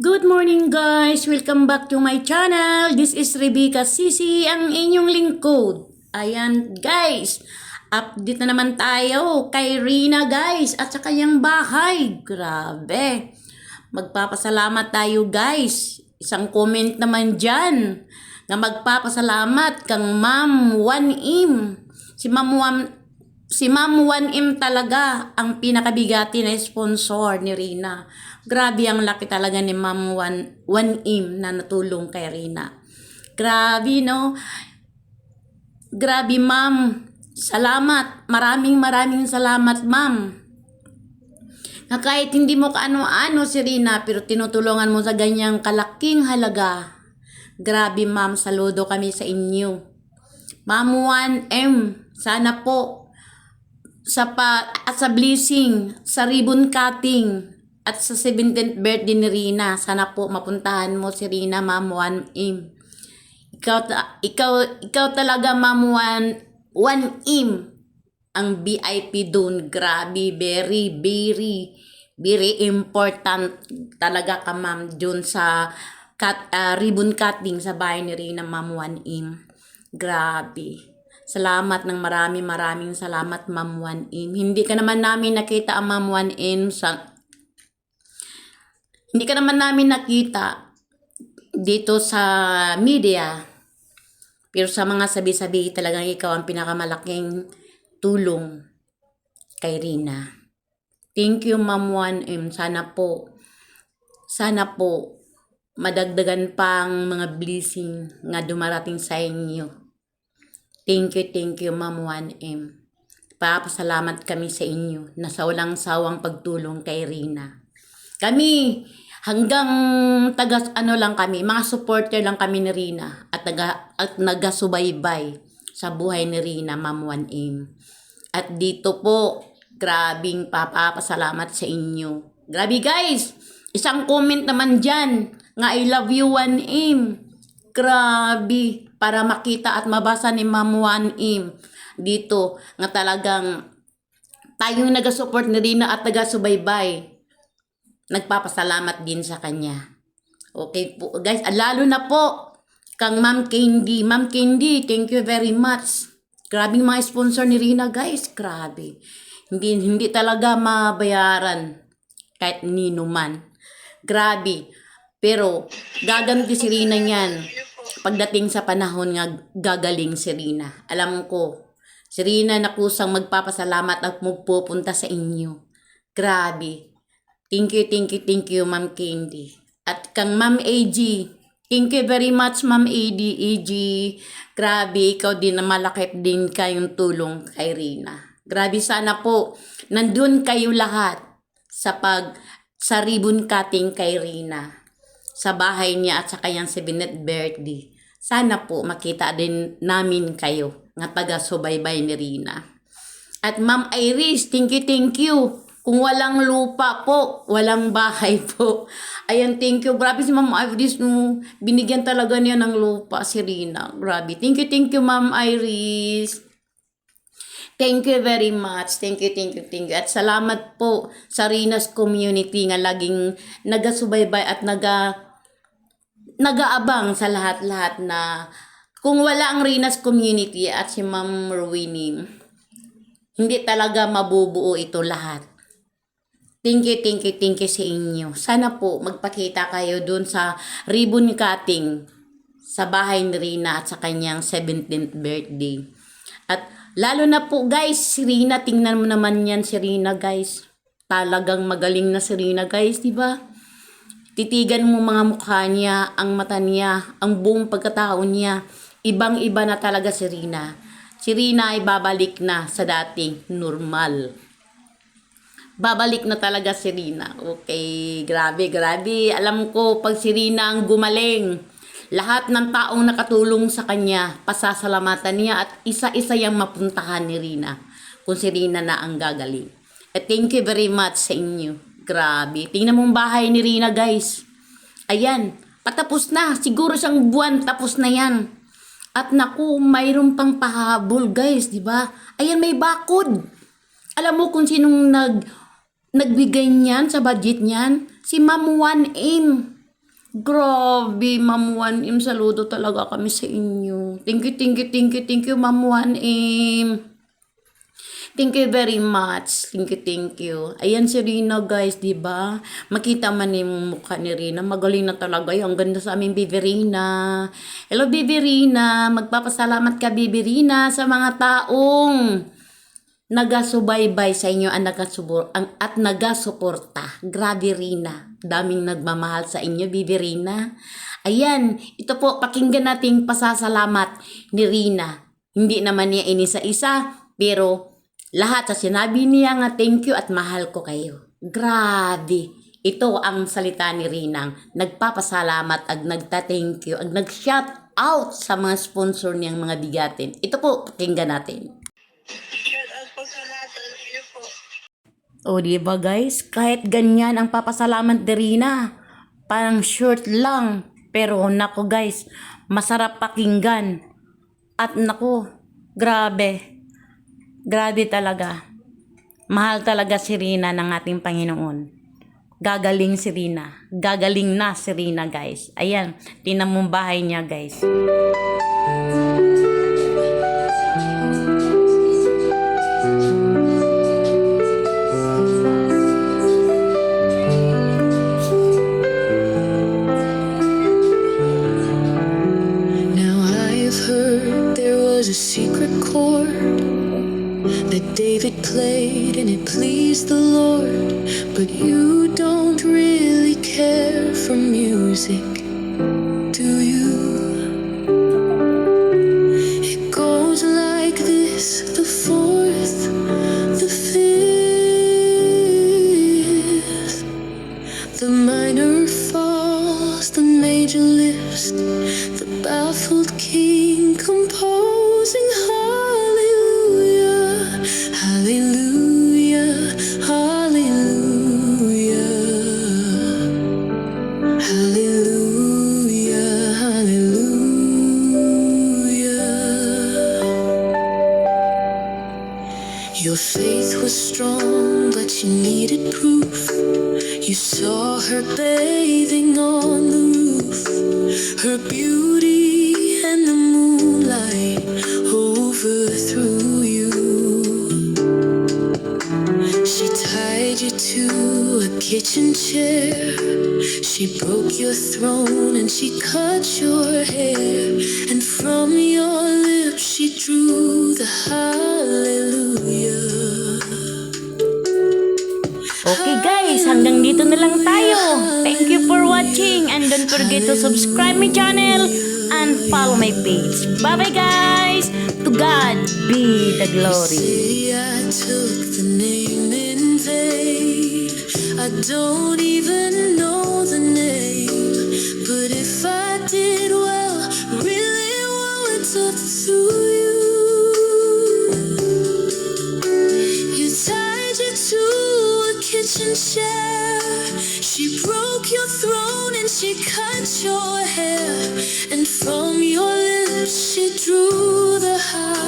Good morning guys! Welcome back to my channel. This is Rebecca Sisi, ang inyong lingkod. Ayan guys, update na naman tayo kay Rina guys at sa kanyang bahay. Grabe. Magpapasalamat tayo guys. Isang comment naman dyan na magpapasalamat kang Ma'am 1M. Si Ma'am 1 Si Ma'am 1M talaga ang pinakabigati na sponsor ni Rina. Grabe ang laki talaga ni Ma'am 1, 1M na natulong kay Rina. Grabe no. Grabe ma'am. Salamat. Maraming maraming salamat ma'am. Na kahit hindi mo kaano-ano si Rina pero tinutulungan mo sa ganyang kalaking halaga. Grabe ma'am, saludo kami sa inyo. Ma'am 1M, sana po sa pa at sa blessing, sa ribbon cutting at sa 17th birthday ni Rina. Sana po mapuntahan mo si Rina, Ma'am 1M. Ikaw, ta- ikaw, ikaw talaga, Ma'am 1, 1M. Ang VIP doon, grabe, very, very, very important talaga ka, Ma'am, doon sa cut, ah, ribbon cutting sa bahay ni Rina, Ma'am 1M. Grabe. Salamat ng marami maraming salamat Ma'am 1M. Hindi ka naman namin nakita ang Ma'am 1M sa Hindi ka naman namin nakita dito sa media. Pero sa mga sabi-sabi talagang ikaw ang pinakamalaking tulong kay Rina. Thank you Ma'am 1M. Sana po sana po madagdagan pang mga blessing nga dumarating sa inyo. Thank you, thank you, Ma'am 1M. Papasalamat kami sa inyo na sa walang sawang pagtulong kay Rina. Kami, hanggang taga, ano lang kami, mga supporter lang kami ni Rina at, taga, at nagasubaybay sa buhay ni Rina, Ma'am 1M. At dito po, grabing papapasalamat sa inyo. Grabe guys! Isang comment naman dyan, nga I love you 1M. Grabe, para makita at mabasa ni Ma'am 1M dito nga talagang tayong nagasupport ni Rina at taga-subaybay. Nagpapasalamat din sa kanya. Okay po, guys. Lalo na po kang Ma'am Candy. Ma'am Candy, thank you very much. Grabing mga sponsor ni Rina, guys. Grabe. Hindi, hindi talaga mabayaran kahit nino man. Grabe. Pero, gaganti si Rina niyan. Pagdating sa panahon nga gagaling si Rina. Alam ko, si Rina na kusang magpapasalamat at magpupunta sa inyo. Grabe. Thank you, thank you, thank you, Ma'am Candy. At kang Ma'am AG, thank you very much, Ma'am AD, AG. Grabe, ikaw din na malakit din kayong tulong kay Rina. Grabe sana po, nandun kayo lahat sa pag sa ribbon cutting kay Rina sa bahay niya at sa kanyang 7th birthday. Sana po makita din namin kayo nga taga-subaybay ni Rina. At Ma'am Iris, thank you, thank you. Kung walang lupa po, walang bahay po. Ayan, thank you. Grabe si Ma'am Iris, no, binigyan talaga niya ng lupa si Rina. Grabe. Thank you, thank you, Ma'am Iris. Thank you very much. Thank you, thank you, thank you. At salamat po sa Rina's community nga laging nagasubaybay at naga nagaabang sa lahat-lahat na kung wala ang Rina's community at si Ma'am Rowini, hindi talaga mabubuo ito lahat. Thank you, thank you, thank you sa inyo. Sana po magpakita kayo dun sa ribbon cutting sa bahay ni Rina at sa kanyang 17th birthday. At lalo na po guys, si Rina, tingnan mo naman yan si Rina guys. Talagang magaling na si Rina guys, di ba? Titigan mo mga mukha niya, ang mata niya, ang buong pagkatao niya. Ibang-iba na talaga si Rina. Si Rina ay babalik na sa dating normal. Babalik na talaga si Rina. Okay, grabe, grabe. Alam ko, pag si Rina ang gumaling, lahat ng taong nakatulong sa kanya, pasasalamatan niya at isa-isa yung mapuntahan ni Rina kung si Rina na ang gagaling. At thank you very much sa inyo. Grabe. Tingnan mo ang bahay ni Rina, guys. Ayan. Patapos na. Siguro siyang buwan tapos na yan. At naku, mayroon pang pahabol, guys, ba? Ayan, may bakod. Alam mo kung sinong nag nagbigay niyan sa budget niyan? Si Ma'am 1M. Grabe, Ma'am 1M, saludo talaga kami sa inyo. Thank you, thank you, thank you, thank you, Ma'am 1M. Thank you very much. Thank you, thank you. Ayan si Rina, guys, di ba? Makita man yung mukha ni Rina. Magaling na talaga. Ang ganda sa aming Bibi Rina. Hello, Bibi Rina. Magpapasalamat ka, Bibi Rina, sa mga taong nagasubaybay sa inyo ang nagasubor, ang, at nagasuporta. Grabe Rina. Daming nagmamahal sa inyo, Bibi Rina. Ayan, ito po, pakinggan nating pasasalamat ni Rina. Hindi naman niya inisa-isa, pero lahat sa sinabi niya nga thank you at mahal ko kayo. Grabe. Ito ang salita ni Rinang. Nagpapasalamat at nagta-thank you, at nag-shout out sa mga sponsor niyang mga bigatin. Ito po, pakinggan natin. Shout out. O, di ba guys? Kahit ganyan ang papasalamat ni Rina. Parang short lang. Pero nako guys, masarap pakinggan. At nako, grabe. Grabe talaga. Mahal talaga si Rina ng ating Panginoon. Gagaling si Rina. Gagaling na si Rina guys. Ayan, tinan mo bahay niya guys. David played and it pleased the Lord. But you don't really care for music, Your faith was strong, but you needed proof. You saw her bathing on the roof, her beauty and the moonlight overthrew you. She tied you to a kitchen chair. She broke your throne and she cut your hair. And from your lips she drew the hallelujah. Okay guys, hanggang dito na lang tayo. Thank you for watching and don't forget to subscribe my channel and follow my page. Bye bye guys! To God be the glory. I took the name in. I don't even know the name. she cut your hair, and from your lips she drew the heart.